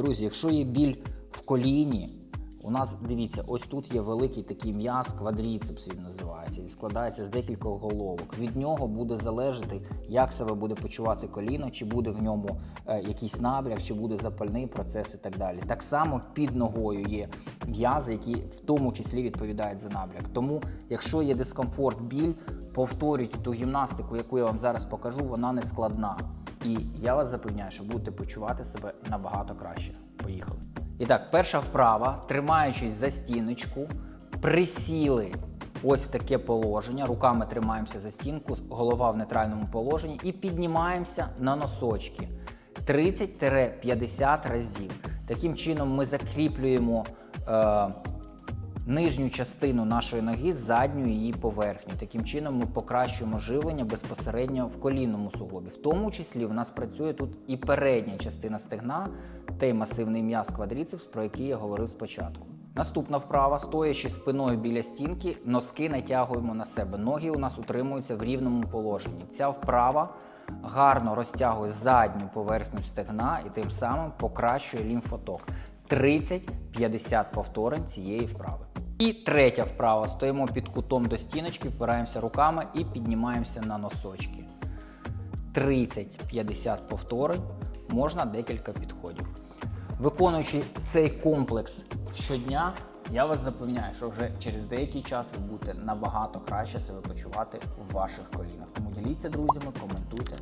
Друзі, якщо є біль в коліні, у нас дивіться, ось тут є великий такий м'яз, квадріцепс він називається. Він складається з декількох головок. Від нього буде залежати, як себе буде почувати коліно, чи буде в ньому е, якийсь набряк, чи буде запальний процес і так далі. Так само під ногою є м'язи, які в тому числі відповідають за набряк. Тому, якщо є дискомфорт, біль, повторюйте ту гімнастику, яку я вам зараз покажу, вона не складна. І я вас запевняю, що будете почувати себе набагато краще. Поїхали. І так, перша вправа, тримаючись за стіночку, присіли ось в таке положення. Руками тримаємося за стінку, голова в нейтральному положенні і піднімаємося на носочки 30-50 разів. Таким чином ми закріплюємо. Е, нижню частину нашої ноги задню її поверхню. Таким чином ми покращуємо живлення безпосередньо в колінному суглобі. В тому числі в нас працює тут і передня частина стегна, той масивний м'яз квадріцепс, про який я говорив спочатку. Наступна вправа, стоячи спиною біля стінки, носки натягуємо на себе. Ноги у нас утримуються в рівному положенні. Ця вправа гарно розтягує задню поверхню стегна і тим самим покращує лімфоток. 30-50 повторень цієї вправи. І третя вправа. Стоїмо під кутом до стіночки, впираємося руками і піднімаємося на носочки. 30-50 повторень, можна декілька підходів. Виконуючи цей комплекс щодня, я вас запевняю, що вже через деякий час ви будете набагато краще себе почувати в ваших колінах. Тому діліться друзями, коментуйте.